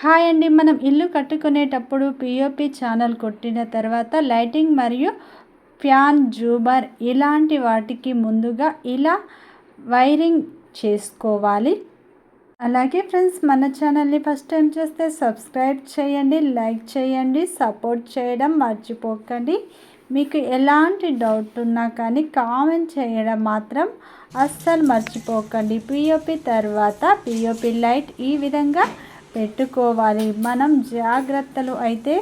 Hi అండి. మనం ఇల్లు కట్టుకునేటప్పుడు పిఓపి ఛానల్ కొట్టిన తర్వాత లైటింగ్ మరియు ఫ్యాన్ జూబర్ ఇలాంటి వాటికి ముందుగా ఇలా వైరింగ్ చేసుకోవాలి. అలాగే ఫ్రెండ్స్ మన ఛానల్ని ఫస్ట్ టైం చేస్తే సబ్స్క్రైబ్ చేయండి లైక్ చేయండి సపోర్ట్ చేయడం మర్చిపోకండి. మీకు ఎలాంటి డౌట్ ఉన్నా కానీ కామెంట్ చేయడం మాత్రం అస్సలు మర్చిపోకండి. పిఓపి తర్వాత పిఓపి లైట్ ఈ విధంగా పెట్టుకోవాలి. మనం జాగ్రత్తలు అయితే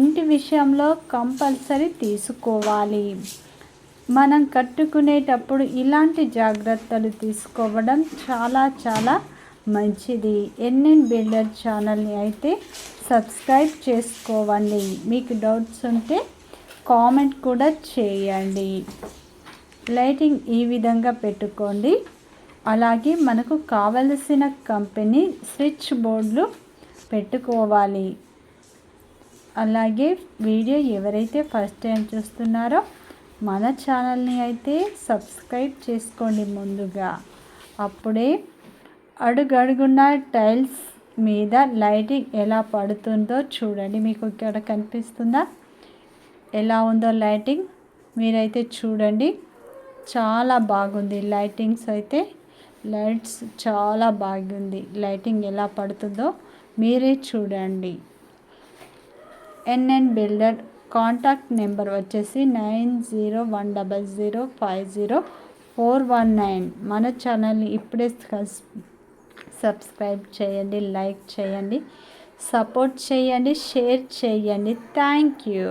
ఇంటి విషయంలో కంపల్సరీ తీసుకోవాలి. మనం కట్టుకునేటప్పుడు ఇలాంటి జాగ్రత్తలు తీసుకోవడం చాలా చాలా మంచిది. ఎన్ఎన్ బిల్డర్ ఛానల్ని అయితే సబ్స్క్రైబ్ చేసుకోవండి. మీకు డౌట్స్ ఉంటే కామెంట్ కూడా చేయండి. లైటింగ్ ఈ విధంగా పెట్టుకోండి. అలాగే మనకు కావలసిన కంపెనీ స్విచ్ బోర్డులు పెట్టుకోవాలి. అలాగే వీడియో ఎవరైతే ఫస్ట్ టైం చూస్తున్నారో మన ఛానల్ని అయితే సబ్స్క్రైబ్ చేసుకోండి ముందుగా. అప్పుడే అడుగడుగున్న టైల్స్ మీద లైటింగ్ ఎలా పడుతుందో చూడండి. మీకు ఇక్కడ కనిపిస్తుందా? ఎలా ఉందో లైటింగ్? మీరైతే చూడండి. చాలా బాగుంది లైటింగ్స్ అయితే. లైట్స్ చాలా బాగుంది. లైటింగ్ ఎలా పడుతుందో మీరే చూడండి. ఎన్ఎన్ బిల్డర్ కాంటాక్ట్ నెంబర్ వచ్చేసి nine zero one double zero five zero four one nine. మన ఛానల్ని ఇప్పుడే సబ్స్క్రైబ్ చేయండి లైక్ చేయండి సపోర్ట్ చేయండి షేర్ చేయండి. Thank you.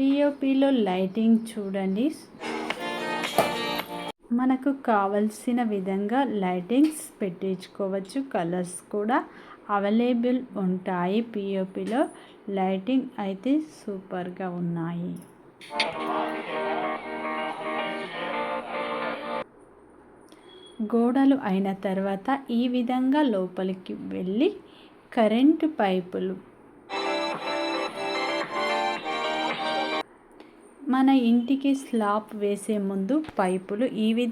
పిఓపిలో లైటింగ్ చూడండి. మనకు కావలసిన విధంగా లైటింగ్స్ పెట్టించుకోవచ్చు. కలర్స్ కూడా అవైలబుల్ ఉంటాయి. పిఓపిలో లైటింగ్ అయితే సూపర్గా ఉన్నాయి. గోడలు అయిన తర్వాత ఈ విధంగా లోపలికి వెళ్ళి కరెంటు పైపులు మన ఇంటికి స్లాబ్ వేసే ముందు పైపులు ఈ విధంగా